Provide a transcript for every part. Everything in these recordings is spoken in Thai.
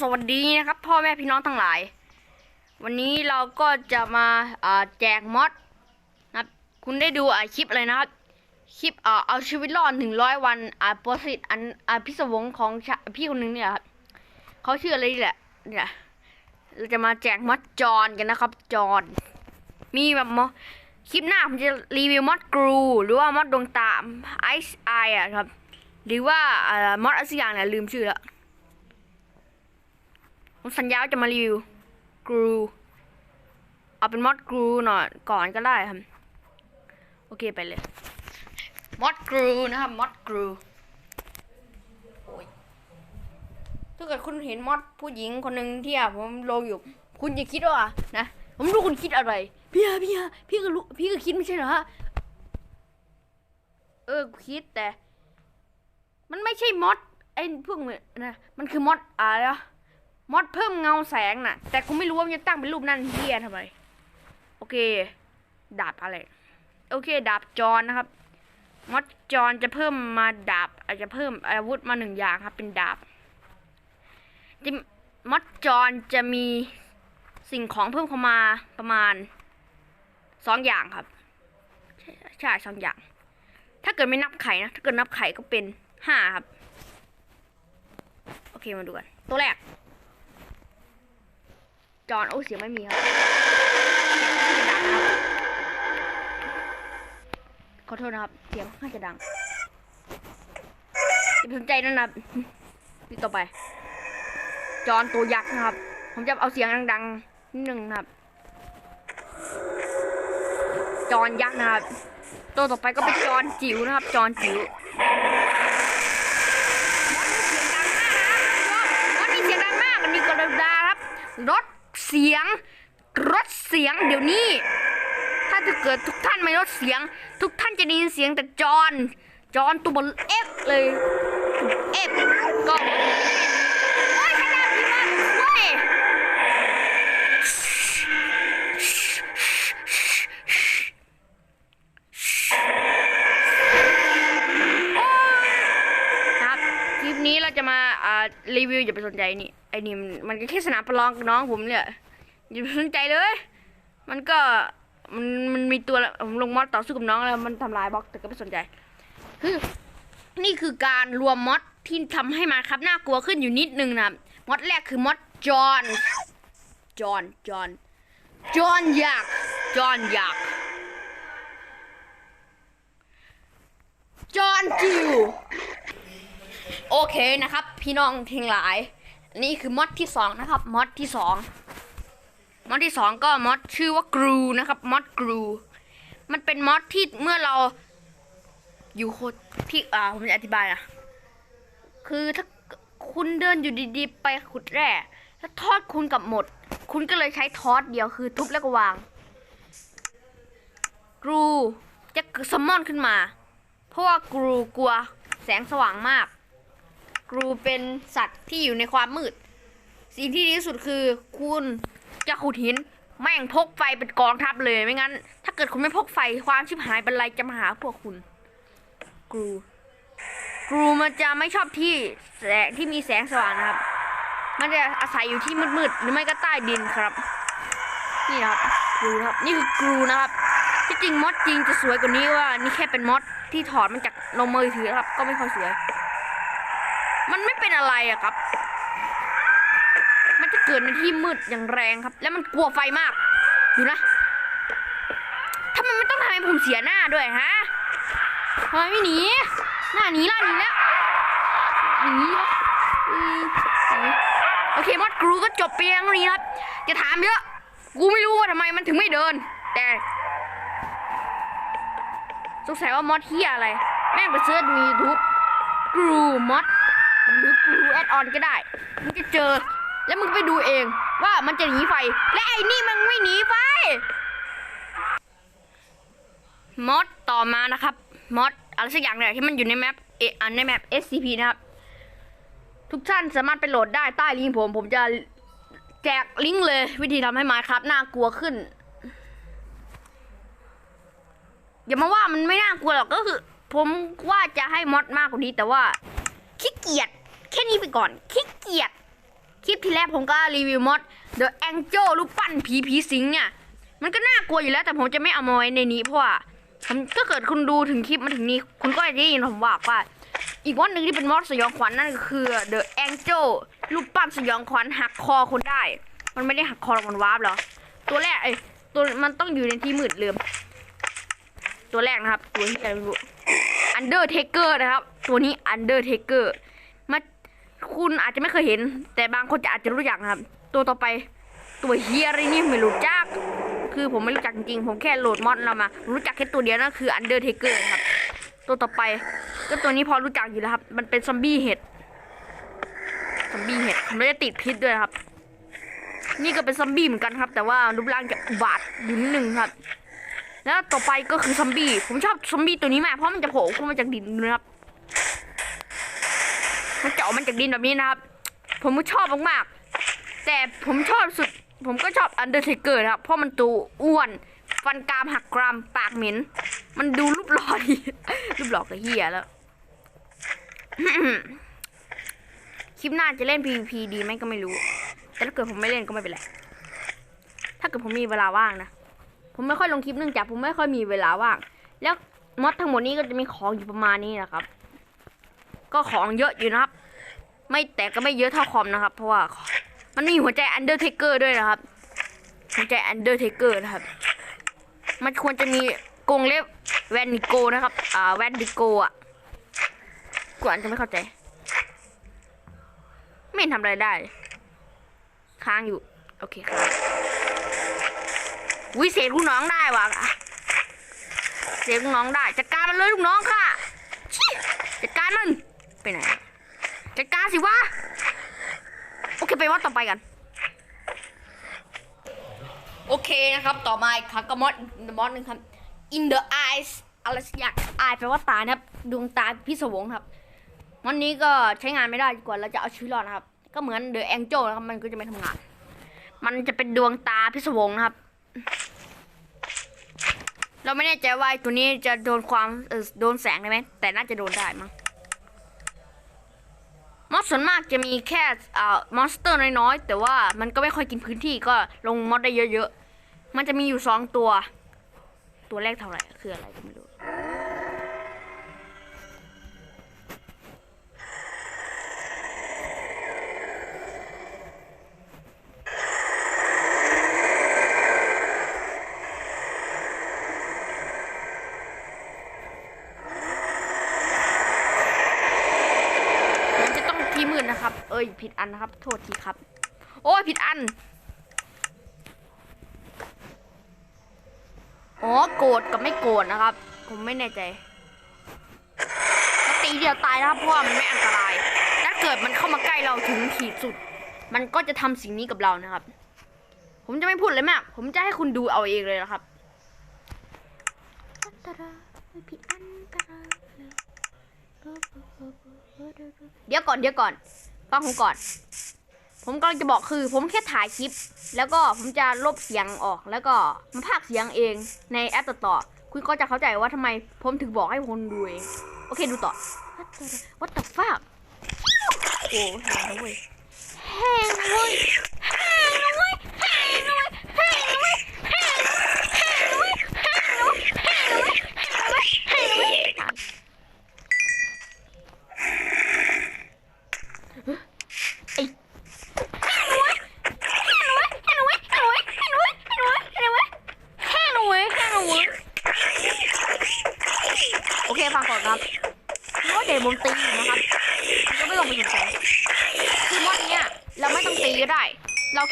สวัสดีนะครับ พ่อแม่พี่น้องทั้งหลาย วันนี้เราก็จะมาแจกมอดนะครับคุณได้ดูอ่าคลิปอะไรนะครับ คลิปเอาชีวิตรอดหนึ่งร้อยวันอาโปรสิตอันอาพิศวงของพี่คนหนึ่งเนี่ยครับเขาชื่ออะไรนี่แหละเนี่ยเราจะมาแจกมอดจอนกันนะครับ จอนมีแบบมอคลิปหน้าผมจะรีวิวมอดกรูหรือว่ามอดดวงตาไอซ์ไออะครับ หรือว่าอ่ามอดอะไรสักอย่างเนี่ยลืมชื่อแล้ว ผมสัญญาว่าจะมารีวิวกรูเอาเป็นมอดกรูหน่อยก่อนก็ได้ครับ โอเคไปเลยมอดกรูนะครับมอดกรูโอ้ยถ้าเกิดคุณเห็นมอดผู้หญิงคนหนึ่งที่อะผมลงอยู่ คุณอย่าคิดว่านะ ผมรู้คุณคิดอะไร พี่อะพี่อะพี่ก็รู้พี่ก็คิดไม่ใช่เหรอฮะเออคิดแต่ มันไม่ใช่มอดไอ้พวกเนี่ยนะมันคือมอดอะไรอะ มอดเพิ่มเงาแสงน่ะ แต่กูไม่รู้ว่ามันจะตั้งเป็นรูปนั่นเฮียทำไม โอเค ดาบอะไร โอเค ดาบจรนนะครับ มอดจรจะเพิ่มมาดาบ อาจจะเพิ่มอาวุธมาหนึ่งอย่างครับ เป็นดาบจะมอดจรจะมีสิ่งของเพิ่มเข้ามาประมาณสองอย่างครับ ใช่สองอย่าง ถ้าเกิดไม่นับไข่นะ ถ้าเกิดนับไข่ก็เป็นห้าครับ โอเคมาดูกัน ตัวแรก จอนโอ้เสียงไม่มีครับดังนะครับขอโทษนะครับ เสียงค่อนข้างจะดังอย่าสนใจนั่นนะครับนี่ต่อไป จอนตัวยักษ์นะครับ ผมจะเอาเสียงดังๆนิดนึงนะครับ จอนยักษ์นะครับ ตัวต่อไปก็เป็นจอนจิ๋วนะครับ จอนจิ๋วมันมีเสียงดังมากครับมันมี เสียงดังมากอันนี้ก็ดาครับรถเสียงเดี๋ยวนี้ ถ้าจะเกิดทุกท่านไม่ลดเสียง ทุกท่านจะได้ยินเสียงแต่จอนจอนตัวบนเอฟเลยเอฟก็โอ้ยขนนะครับคลิปนี้เราจะมาอ่ารีวิวอย่าไปสนใจนี่ อ้นี่มันก็แค่สนามประลองกับน้องผมเนี่ยอย่าสนใจเลย มันก็มันมันมีตัวละผมลงมอดต่อสู้กับน้องแล้วมันทำลายบล็อกแต่ก็ไม่สนใจคือนี่คือการรวมมอดที่ทำให้มาครับน่ากลัวขึ้นอยู่นิดนึงนะมอดแรกคือมอดจอห์นจอห์นจอห์นจอห์นยักจอห์นยักจอห์นจิวโอเคนะครับ พี่น้องทั้งหลาย นี่คือมอดที่สองนะครับมอดที่สองมอดที่สองก็มอดชื่อว่ากรูนะครับมอดกรูมันเป็นมอดที่เมื่อเราอยู่โคตรพี่อ่าผมจะอธิบายนะคือถ้าคุณเดินอยู่ดีๆ ไปขุดแร่ถ้าทอดคุณกับหมด คุณก็เลยใช้ทอดเดียวคือทุบแล้วก็วางกรูจะสมอนขึ้นมา เพราะว่ากรูกลัวแสงสว่างมาก กรูเป็นสัตว์ที่อยู่ในความมืด สิ่งที่ดีที่สุดคือ คุณจะขุดหิน แม่งพกไฟเป็นกองทัพเลยไม่งั้น ถ้าเกิดคุณไม่พกไฟความชิบหายเป็นไรจะมาหาพวกคุณ กรู กรูมันจะไม่ชอบที่แสงที่มีแสงสว่างนะครับ มันจะอาศัยอยู่ที่มืดๆหรือไม่ก็ใต้ดินครับ นี่นะครับกรูครับ นี่คือกรูนะครับที่จริงมอดจริงจะสวยกว่านี้ว่า นี่แค่เป็นมอดที่ถอดมันจากนมมือถือครับ ก็ไม่ค่อยสวย มันไม่เป็นอะไรอะครับ มันจะเกิดในที่มืดอย่างแรงครับ แล้วมันกลัวไฟมาก ดูนะทำไมไม่ต้องทำให้ผมเสียหน้าด้วยฮะทำไมไม่หนี หน้าหนีล่าหนีแล้วหนีโอเคมอดกรูก็จบเพียงเท่านี้ครับ จะถามเยอะ กูไม่รู้ว่าทำไมมันถึงไม่เดิน แต่สงสัยว่ามอดเฮียอะไร แม่งไปเสิร์ชดูยูทูบกรูมอด หรือกูแอดออนก็ได้ มึงจะเจอ แล้วมึงไปดูเองว่ามันจะหนีไฟ และไอ้นี่มันไม่หนีไฟมอดต่อมานะครับมอดอะไรสักอย่างเนี่ยที่มันอยู่ในแมปเออันในแมป SCP นะครับ ทุกท่านสามารถไปโหลดได้ใต้ลิงก์ผม ผมจะแจกลิงก์เลยวิธีทำให้มาครับน่ากลัวขึ้น อย่ามาว่ามันไม่น่ากลัวหรอกก็คือ ผมว่าจะให้มอดมากกว่านี้แต่ว่า ขี้เกียจแค่นี้ไปก่อนขี้เกียจคลิปที่แล้วผมก็รีวิวมอด The Angel รูปปั้นผีผีสิงเนี่ยมันก็น่ากลัวอยู่แล้วแต่ผมจะไม่เอามาไว้ในนี้เพราะว่าผมถ้าเกิดคุณดูถึงคลิปมาถึงนี้ คุณก็จะได้ยินผมบอกว่า อีกมอดหนึ่งที่เป็นมอดสยองขวัญนั่นก็คือ The Angel รูปปั้นสยองขวัญหักคอคนได้ มันไม่ได้หักคอมันวาร์ปเหรอตัวแรกไอ้ตัวมันต้องอยู่ในที่มืดเลืมตัวแรกนะครับ ตัวที่อะรู้ Undertaker นะครับ ตัวนี้ Undertaker มาคุณอาจจะไม่เคยเห็น แต่บางคนจะอาจจะรู้จักนะครับ ตัวต่อไปตัวเฮียอะไรนี่ไม่รู้จัก คือผมไม่รู้จักจริง ผมแค่โหลดมอดเรามา รู้จักแค่ตัวเดียวนั่นคือ Undertaker ครับ ตัวต่อไป ก็ตัวนี้พอรู้จักอยู่แล้วครับ มันเป็นซอมบี้เห็ดซอมบี้เห็ดมันไม่ได้ติดพิษด้วยครับ นี่ก็เป็นซอมบี้เหมือนกันครับ แต่ว่ารูปร่างจะบาทอยู่นิดนึงครับแล้วต่อไปก็คือซอมบี้ ผมชอบซอมบี้ตัวนี้มากเพราะมันจะโผล่ขึ้นมาจากดินนะครับ มันเจาะมันจากดินแบบนี้นะครับ ผมชอบมากๆ แต่ผมชอบสุด ผมก็ชอบอันเดอร์เทเกอร์ครับ เพราะมันตัวอ้วน ฟันกรามหักกรามปากเหม็น มันดูรูปหล่อดีรูปหล่อกับเฮียแล้ว คลิปหน้าจะเล่น PVP ดีไหมก็ไม่รู้ แต่ถ้าเกิดผมไม่เล่นก็ไม่เป็นไร ถ้าเกิดผมมีเวลาว่างนะ ผมไม่ค่อยลงคลิปเนื่องจากผมไม่ค่อยมีเวลาว่าง แล้วมอดทั้งหมดนี้ก็จะมีของอยู่ประมาณนี้นะครับ ก็ของเยอะอยู่นะครับ ไม่แต่ก็ไม่เยอะเท่าคอมนะครับ เพราะว่ามันมีหัวใจอันเดอร์เทเกอร์ด้วยนะครับ หัวใจอันเดอร์เทเกอร์นะครับ มันควรจะมีกรงเล็บแวนดิโกนะครับ อ่า แวนดิโกอะกูอาจจะไม่เข้าใจ ไม่ทำอะไรได้ ค้างอยู่ โอเคค้างวิเศษลูกน้องได้ว่ะเศษลูกน้องได้ จัดการมันเลยลูกน้องค่ะจัดการมัน ไปไหนจัดการสิวะ โอเคไปวัดต่อไปกัน โอเคนะครับ ต่อมาอีกครั้งก็มอดมอดหนึ่งครับ in the eyes อะไรสักอย่าง eye แปลว่าตานะครับ ดวงตาพิศวงครับวันนี้ก็ใช้งานไม่ได้ดีกว่าเราจะเอาชีวิตรอดนะครับ ก็เหมือน the angel นะครับ มันก็จะไม่ทำงาน มันจะเป็นดวงตาพิศวงนะครับ เราไม่แน่ใจว่าตัวนี้จะโดนความโดนแสงได้ไหมแต่น่าจะโดนได้มั้ง มอสส่วนมากจะมีแค่อ่ามอนสเตอร์น้อยๆ แต่ว่ามันก็ไม่ค่อยกินพื้นที่ก็ลงมอสได้เยอะๆ มันจะมีอยู่สองตัว ตัวแรกเท่าไหร่ คืออะไรก็ไม่รู้ มันจะต้องที่ มืดนะครับ เอ้ยผิดอันนะครับ โทษทีครับ โอ้ยผิดอัน อ๋อโกรธกับไม่โกรธนะครับ ผมไม่แน่ใจตีเดียวตายนะครับเพราะว่ามันไม่อันตราย ถ้าเกิดมันเข้ามาใกล้เราถึงขีดสุด มันก็จะทำสิ่งนี้กับเรานะครับ ผมจะไม่พูดเลยมาก ผมจะให้คุณดูเอาเองเลยนะครับผิดอันตราย เดี๋ยวก่อนเดี๋ยวก่อนฟังผมก่อน ผมกำลังจะบอกคือ ผมแค่ถ่ายคลิป แล้วก็ผมจะลบเสียงออกแล้วก็มาพากเสียงเองในแอปต่อต่อๆคุณก็จะเข้าใจว่าทำไมผมถึงบอกให้คนดูเองโอเคดูต่อ What the fuck โอ้แหงเว้ยแหงเว้ย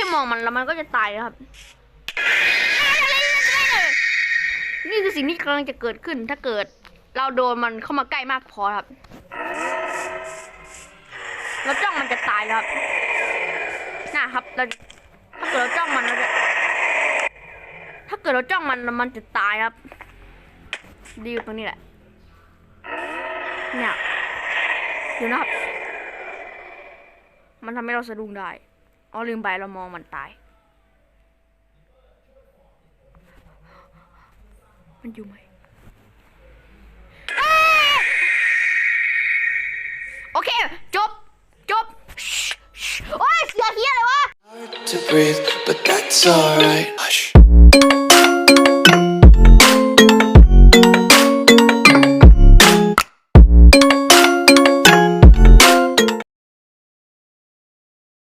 ค่มองมันแล้วมันก็จะตายนะครับ นี่คือสิ่งที่กำลังจะเกิดขึ้น ถ้าเกิดเราโดนมันเข้ามาใกล้มากพอครับ เราจ้องมันจะตายแล้วครับน่าครับ เราถ้าเกิดเราจ้องมันเราจะ ถ้าเกิดเราจ้องมันแล้วมันจะตายครับ ดีอยู่ตรงนี้แหละ เนี่ย เดี๋ยวนะครับ มันทำให้เราสะดุ้งได้ อ๋อลืมไปเรามองมันตาย มันอยู่ไหมโอเค จบ จบ โอ้ยเสียเฮีย to breathe, but that's alright. Hush.